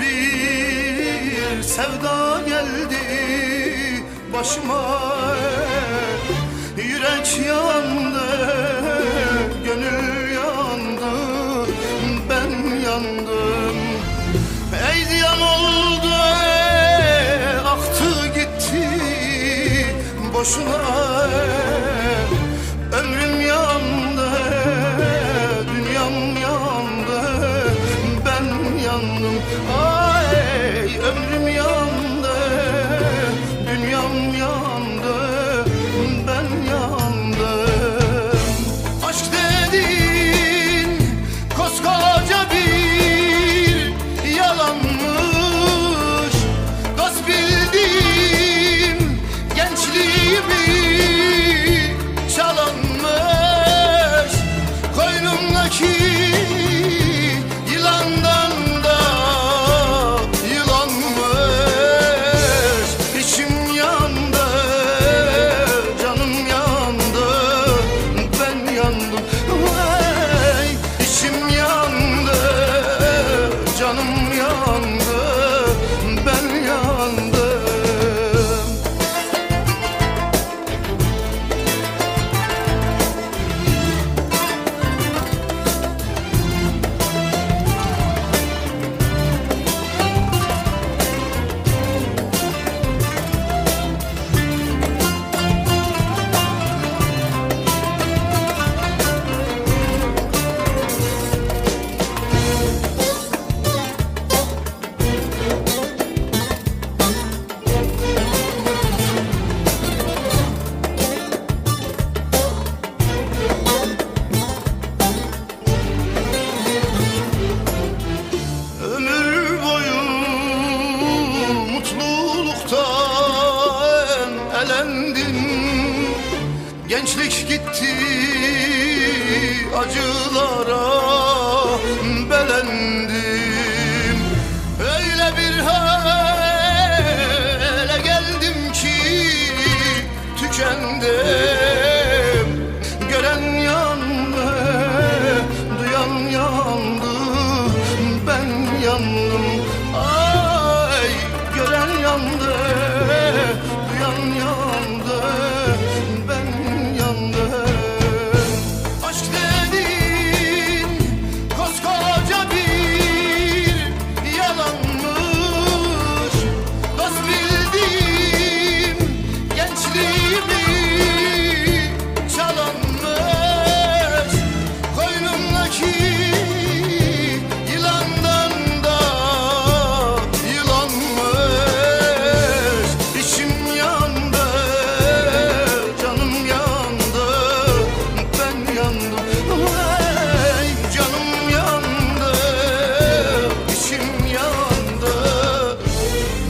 bir sevda geldi başıma. Yürek yandı, gönül yandı, ben yandım. Ey ziyan oldu, aktı gitti boşuna geldim. Gençlik gitti acılara belendim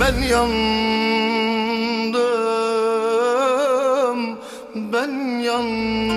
Ben yandım Ben yandım.